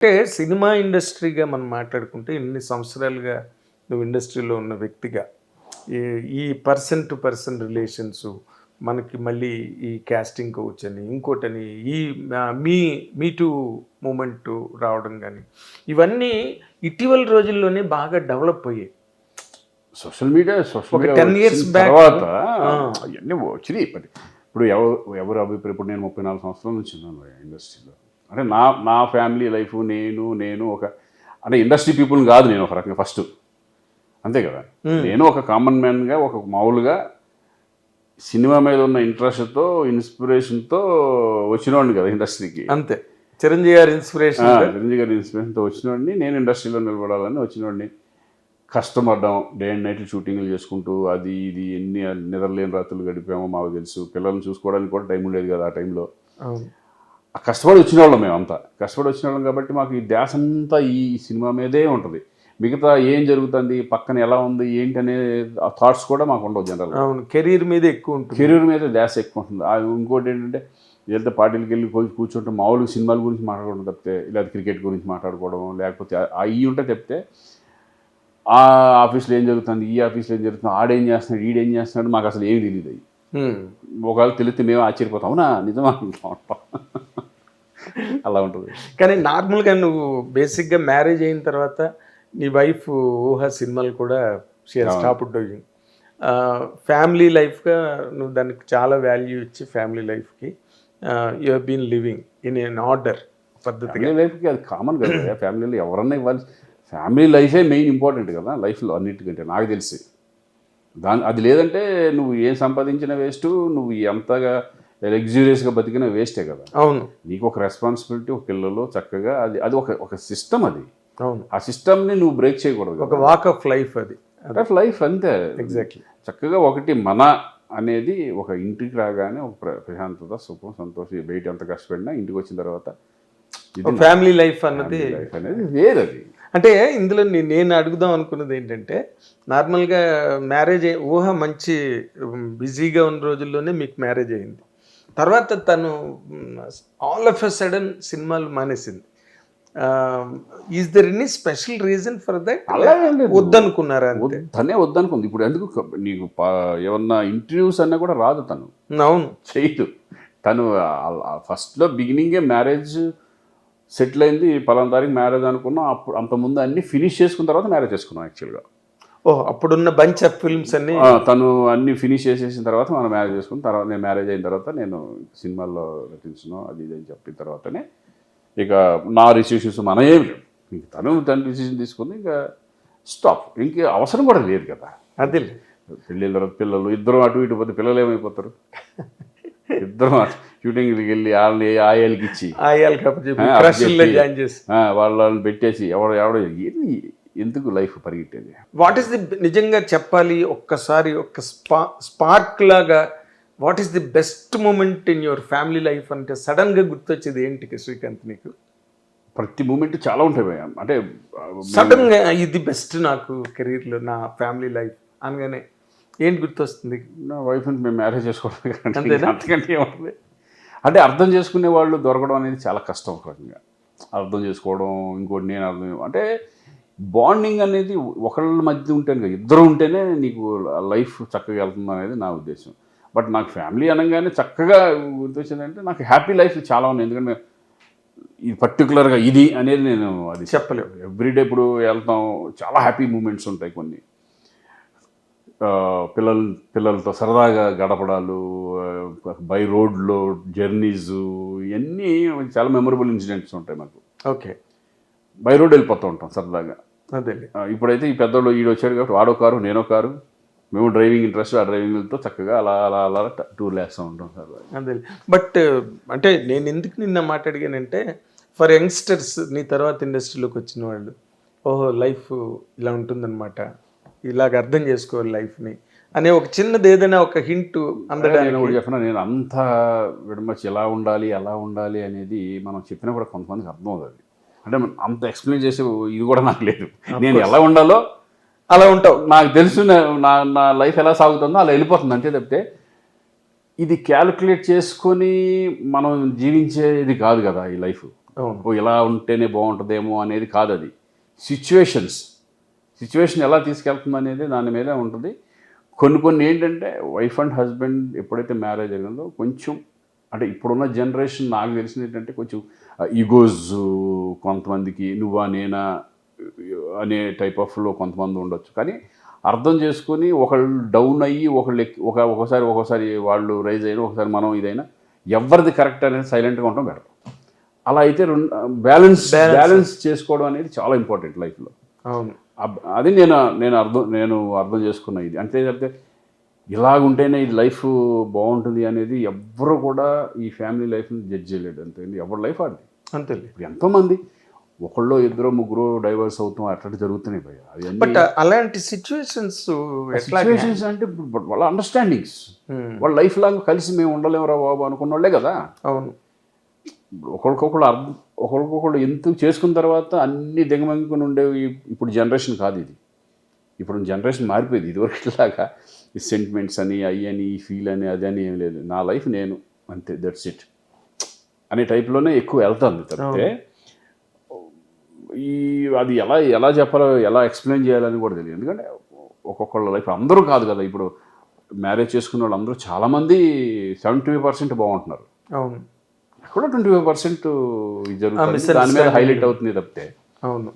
అంటే సినిమా ఇండస్ట్రీగా మనం మాట్లాడుకుంటే ఇన్ని సంవత్సరాలుగా నువ్వు ఇండస్ట్రీలో ఉన్న వ్యక్తిగా ఈ- ఈ పర్సన్ టు పర్సన్ రిలేషన్స్ మనకి మళ్ళీ ఈ క్యాస్టింగ్ కోచ్ అని ఇంకోటని ఈ మీ మీ టూ మూమెంట్ రావడం కానీ ఇవన్నీ ఇటీవల రోజుల్లోనే బాగా డెవలప్ అయ్యాయి. సోషల్ మీడియా సోషల్ ఒక మీడియా 10 years వచ్చిన back, తర్వాత వచ్చినాయి ఇప్పుడు ఎవరు ఎవరు అభిప్రాయం ఇప్పుడు నేను ముప్పై నాలుగు సంవత్సరాల నుంచి ఉన్నాను ఇండస్ట్రీలో. అంటే నా నా ఫ్యామిలీ లైఫ్ నేను నేను ఒక అంటే ఇండస్ట్రీ పీపుల్ కాదు నేను ఒక రకంగా ఫస్ట్. అంతే కదా? నేను ఒక కామన్ మ్యాన్గా ఒక మామూలుగా సినిమా మీద ఉన్న ఇంట్రెస్ట్తో ఇన్స్పిరేషన్తో వచ్చినవాడిని కదా ఇండస్ట్రీకి. అంతే. చిరంజీవి గారి ఇన్స్పిరేషన్ చిరంజీవి గారి ఇన్స్పిరేషన్తో వచ్చినవాడిని నేను ఇండస్ట్రీలో నిలబడాలని వచ్చినవాడిని కష్టపడ్డాం డే అండ్ నైట్ షూటింగ్లు చేసుకుంటూ అది ఇది ఎన్ని నిద్రలేని రాత్రులు గడిపామో మాకు తెలుసు. పిల్లల్ని చూసుకోవడానికి కూడా టైం ఉండేది కదా ఆ టైంలో. కష్టపడి వచ్చిన వాళ్ళం మేమంతా. కష్టపడి వచ్చిన వాళ్ళం కాబట్టి మాకు ఈ ధ్యాస అంతా ఈ సినిమా మీదే ఉంటుంది. మిగతా ఏం జరుగుతుంది పక్కన ఎలా ఉంది ఏంటి అనే ఆ థాట్స్ కూడా మాకు ఉండవు జనరల్ అవును కెరీర్ మీద ఎక్కువ ఉంటుంది. కెరీర్ మీద ధ్యాస ఎక్కువ ఉంటుంది. ఆ ఇంకోటి ఏంటంటే వెళ్తే పార్టీలకి వెళ్ళి కూర్చుంటే మామూలుగా సినిమాల గురించి మాట్లాడుకోవడం తప్పితే లేదా క్రికెట్ గురించి మాట్లాడుకోవడం లేకపోతే అవి ఉంటే తప్పితే ఆ ఆఫీస్లో ఏం జరుగుతుంది ఈ ఆఫీస్లో ఏం జరుగుతుంది ఆడేం చేస్తున్నాడు ఈడేం చేస్తున్నాడు మాకు అసలు ఏమి తెలియదు. ఒకవేళ తెలిస్తే మేము ఆశ్చర్యపోతాం. అవునా? నిజమా? ఉంటాం. అలా ఉంటుంది. కానీ నార్మల్గా నువ్వు బేసిక్గా మ్యారేజ్ అయిన తర్వాత నీ వైఫ్ ఊహ సినిమాలు కూడా షేర్ స్టాప్ డూయింగ్. ఫ్యామిలీ లైఫ్గా నువ్వు దానికి చాలా వాల్యూ ఇచ్చి ఫ్యామిలీ లైఫ్కి you have been living in an order పద్ధతిగా. లైఫ్కి అది కామన్ కదా ఫ్యామిలీలో ఎవరన్నా ఇవ్వాలి. ఫ్యామిలీ లైఫే మెయిన్ ఇంపార్టెంట్ కదా లైఫ్లో అన్నిటికంటే నాకు తెలిసి. దాని అది లేదంటే నువ్వు ఏం సంపాదించిన వేస్ట్ నువ్వు ఎంతగా లగ్జూరియస్గా బతికిన వేస్టే కదా. అవును. నీకు ఒక రెస్పాన్సిబిలిటీ ఒక పిల్లలు చక్కగా అది అది ఒక ఒక సిస్టమ్ అది. అవును. ఆ సిస్టమ్ని నువ్వు బ్రేక్ చేయకూడదు ఒక వాక్ ఆఫ్ లైఫ్ అది. లైఫ్ అంతే. ఎగ్జాక్ట్లీ చక్కగా ఒకటి మన అనేది ఒక ఇంటికి రాగానే ఒక ప్ర- ప్రశాంతత సుఖం సంతోషం బయట ఎంత కష్టపడినా ఇంటికి వచ్చిన తర్వాత ఫ్యామిలీ లైఫ్ అన్నది లైఫ్ అనేది వేరది అంటే ఇందులో నేను అడుగుదాం అనుకున్నది ఏంటంటే నార్మల్గా మ్యారేజ్ ఊహ మంచి బిజీగా ఉన్న రోజుల్లోనే మీకు మ్యారేజ్ అయింది. తర్వాత తను ఆల్ ఆఫ్ ఎ సడన్ సినిమాలు మానేసింది. Is there any special reason for that. వద్దనుకున్నారా తనే వద్దనుకుంది. ఇప్పుడు ఎందుకు నీకు ఏమన్నా ఇంటర్వ్యూస్ అన్నా కూడా రాదు తను. అవును. చేయదు. తను ఫస్ట్లో బిగినింగే మ్యారేజ్ సెటిల్ అయింది. పలానా తారీఖు మ్యారేజ్ అనుకున్నాం. అప్పుడు అంతకుముందు అన్ని ఫినిష్ చేసుకున్న తర్వాత మ్యారేజ్ చేసుకున్నాం యాక్చువల్గా ఓ అప్పుడున్న బంచ్ ఆఫ్ ఫిల్మ్స్ అన్ని తను అన్ని ఫినిష్ చేసేసిన తర్వాత మనం మ్యారేజ్ చేసుకున్న తర్వాత నేను మ్యారేజ్ అయిన తర్వాత నేను సినిమాల్లో నటించను అది ఇది అని చెప్పిన తర్వాతనే ఇక నా రిసిషన్స్ మన ఏమి లేవు. ఇంక తను తన డిసిషన్ తీసుకుంది ఇంకా స్టాప్ ఇంక అవసరం కూడా లేదు కదా. అదే. పెళ్ళిళ్ళ తర్వాత పిల్లలు ఇద్దరు అటు ఇటు పోతే పిల్లలు ఏమైపోతారు? ఇద్దరు షూటింగ్కి వెళ్ళి వాళ్ళని ఆయాలకి ఇచ్చి. వాళ్ళని పెట్టేసి ఎవడ ఎవడ ఎందుకు లైఫ్ పరిగెట్టేది? వాట్ ఈస్ ది నిజంగా చెప్పాలి? ఒక్కసారి ఒక్క స్పా స్పార్క్ లాగా what is the best moment in your family life అంటే సడన్గా గుర్తొచ్చేది ఏంటి శ్రీకాంత్ నీకు? ప్రతి మూమెంట్ చాలా ఉంటాయి. అంటే ఆ, సడన్గా ఇది బెస్ట్ నాకు career లో నా ఫ్యామిలీ లైఫ్ అనగానే ఏంటి గుర్తొస్తుంది? నా వైఫ్ని మేము మ్యారేజ్ చేసుకోవడం? అంతకంటే ఏముంటుంది అంటే అర్థం చేసుకునే వాళ్ళు దొరకడం అనేది చాలా కష్టం ఒక రకంగా. అర్థం చేసుకోవడం ఇంకోటి నేను అర్థం అంటే బాండింగ్ అనేది ఒకళ్ళ మధ్య ఉంటేనే కదా. ఇద్దరు ఉంటేనే నీకు లైఫ్ చక్కగా వెళ్తుంది అనేది నా ఉద్దేశం. బట్ నాకు ఫ్యామిలీ అనగానే చక్కగా గుర్తొచ్చిందంటే నాకు హ్యాపీ లైఫ్ చాలా ఉన్నాయి. ఎందుకంటే ఇది పర్టికులర్గా ఇది అనేది నేను అది చెప్పలేవు ఎవ్రీడే ఇప్పుడు వెళ్తాం. చాలా హ్యాపీ మూమెంట్స్ ఉంటాయి కొన్ని. పిల్లల పిల్లలతో సరదాగా గడపడాలు బై రోడ్లో జర్నీస్ ఇవన్నీ చాలా మెమరబుల్ ఇన్సిడెంట్స్ ఉంటాయి మాకు. ఓకే. బై రోడ్ వెళ్ళిపోతూ ఉంటాం సరదాగా. అదే ఇప్పుడైతే ఈ పెద్దోళ్ళు ఈడు వచ్చాడు కాబట్టి వాడో కారు నేనో కారు మేము డ్రైవింగ్ ఇంట్రెస్ట్ ఆ డ్రైవింగ్తో చక్కగా అలా అలా అలా టూర్ వేస్తూ ఉంటాం సరదాగా అదే బట్ అంటే నేను ఎందుకు నిన్న మాట్లాడిగానంటే ఫర్ యంగ్స్టర్స్ నీ తర్వాత ఇండస్ట్రీలోకి వచ్చిన వాళ్ళు ఓహో లైఫ్ ఇలా ఉంటుందన్నమాట. ఇలాగ అర్థం చేసుకోవాలి లైఫ్ని అనే ఒక చిన్నది ఏదైనా ఒక హింట్ అందడానికి. చెప్పిన నేను అంత విడమచ్చి ఎలా ఉండాలి ఎలా ఉండాలి అనేది మనం చెప్పినా కూడా కొంతమందికి అర్థం అవుతుంది అంటే మనం అంత ఎక్స్ప్లెయిన్ చేసే ఇది కూడా నాకు లేదు. నేను ఎలా ఉండాలో అలా ఉంటావు. నాకు తెలుసు నా నా లైఫ్ ఎలా సాగుతుందో అలా వెళ్ళిపోతుంది అంతే తప్పితే ఇది క్యాలిక్యులేట్ చేసుకొని మనం జీవించేది కాదు కదా ఈ లైఫ్. ఇలా ఉంటేనే బాగుంటుందేమో అనేది కాదు అది. సిచ్యువేషన్స్ సిచ్యువేషన్ ఎలా తీసుకెళ్తుంది అనేది దాని మీద ఉంటుంది. కొన్ని కొన్ని ఏంటంటే వైఫ్ అండ్ హస్బెండ్ ఎప్పుడైతే మ్యారేజ్ అయిందో కొంచెం అంటే ఇప్పుడున్న జనరేషన్ నాకు తెలిసింది ఏంటంటే కొంచెం ఈగోస్ కొంతమందికి నువ్వా నేనా అనే టైప్ ఆఫ్లో కొంతమంది ఉండొచ్చు. కానీ అర్థం చేసుకొని ఒకళ్ళు డౌన్ అయ్యి ఒకళ్ళు ఎక్కి- ఒక ఒకసారి ఒకసారి వాళ్ళు రైజ్ అయినా ఒకసారి మనం ఇదైనా ఎవరిది కరెక్ట్ అనేది సైలెంట్గా ఉండడం బెటర్. అలా అయితే రెండు బ్యాలెన్స్ బ్యాలెన్స్. చేసుకోవడం అనేది చాలా ఇంపార్టెంట్ లైఫ్లో. అది నేను నేను అర్థం నేను అర్థం చేసుకున్న ఇది. అంతే తప్పితే ఇలాగుంటేనే ఈ లైఫ్ బాగుంటుంది అనేది ఎవ్వరు కూడా ఈ ఫ్యామిలీ లైఫ్ని జడ్జ్ చేయలేడు అంతే ఎవరి లైఫ్ ఆడిది అంతేలే. ఇప్పుడు ఎంతోమంది ఒకళ్ళు ఇద్దరు ముగ్గురు డైవర్స్ అవుతాం అట్లా జరుగుతున్నాయి భయ బట్ అలాంటి సిచ్యువేషన్స్ సిచ్యువేషన్స్ అంటే వాళ్ళ అండర్స్టాండింగ్స్. వాళ్ళ లైఫ్ లాంగ్ కలిసి మేము ఉండలేమురా బాబు అనుకున్న వాళ్ళే కదా. అవును. ఒకరికొకళ్ళు అర్థం ఒకరికొకళ్ళు ఎంత చేసుకున్న తర్వాత అన్ని దిగమంగుకుని ఉండేవి ఇప్పుడు జనరేషన్ కాదు ఇది. ఇప్పుడు జనరేషన్ మారిపోయింది ఇదివరకు ఇట్లాగా ఈ సెంటిమెంట్స్ అని అవి అని ఈ ఫీల్ అని అది అని ఏం లేదు. నా లైఫ్ నేను అంతే దట్స్ ఇట్ అనే టైప్లోనే ఎక్కువ వెళ్తుంది తప్పితే ఈ అది ఎలా ఎలా చెప్పాలో ఎలా ఎక్స్ప్లెయిన్ చేయాలని కూడా తెలియదు. ఎందుకంటే ఒక్కొక్కళ్ళ లైఫ్ అందరూ కాదు కదా. ఇప్పుడు మ్యారేజ్ చేసుకున్న వాళ్ళు అందరూ చాలామంది సెవెంటీ పర్సెంట్ బాగుంటున్నారు. అవును. కూడా ట్వంటీ ఫైవ్ పర్సెంట్ జరుగుతుంది. దాని మీద. హైలైట్ అవుతుంది తప్పితే. అవును.